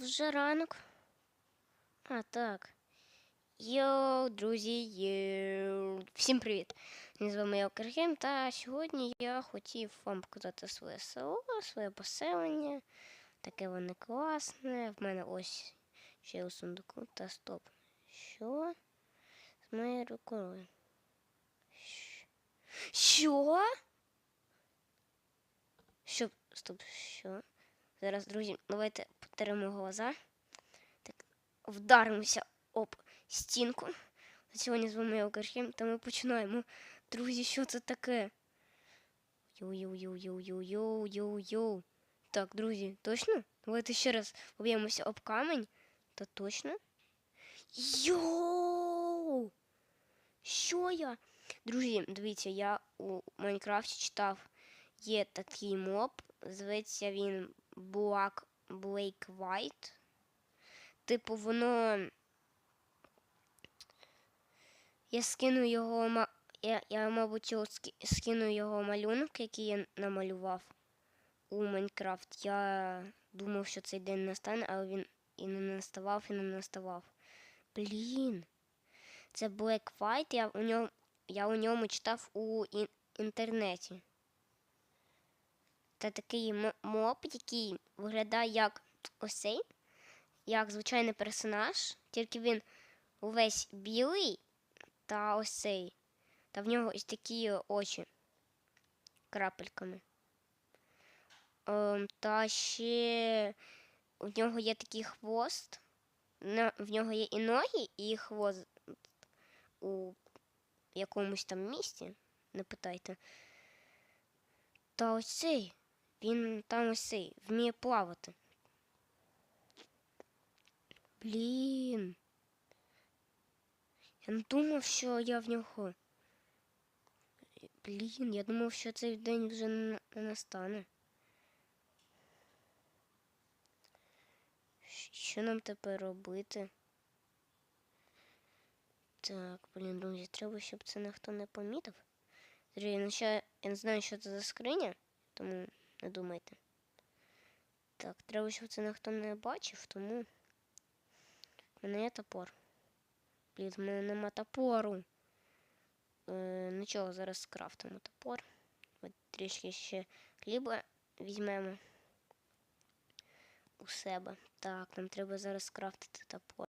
вже ранок. А, так. Йоу, друзі, йоу. Всім привіт! З вами я Окергейм, та сьогодні я хотів вам показати своє село, своє поселення. Таке воно класне. В мене ось ще у сундуку. Та стоп. Що? З моєю рукою. Що? Що? Стоп, що? Зараз, друзі, давайте потеремо глаза. Так, вдаримося об стінку. Сьогодні з вами Окерхем, та ми починаємо. Друзі, що це таке? Йоу-йоу-йоу-йоу-йоу-йоу-йоу. Так, друзі, точно? Давайте ще раз поб'ємося об камінь. Та точно? Йоу! Що я? Друзі, дивіться, я у Майнкрафті читав, є такий моб, зветься він Black Blake White. Типу, воно. Я скину його. Я, я мабуть, скину його малюнок, який я намалював у Майнкрафт. Я думав, що цей день настане, але він і не наставав, і не наставав. Блін. Це Black White, я у ньому, я у ньому читав у інтернеті. Це такий моб, який виглядає як ось цей, як звичайний персонаж, тільки він увесь білий та ось цей. Та в нього ось такі очі крапельками. Ем, та ще у нього є такий хвост. В нього є і ноги, і хвост у якомусь там місці. Не питайте. Та ось цей. Він там ось цей вміє плавати. Блін. Я не думав, що я в нього. Блін, я думав, що цей день вже не не настане. Що нам тепер робити? Так, блін, друзі, треба, щоб це ніхто не помітив. Друзі, ну ще я не знаю, що це за скриня, тому не думайте. Так, треба, щоб це ніхто не бачив, тому в мене є топор. Блін, в мене нема топору. Е, нічого, зараз скрафтимо топор. От трішки ще хліба візьмемо у себе. Так, нам треба зараз скрафтити топор.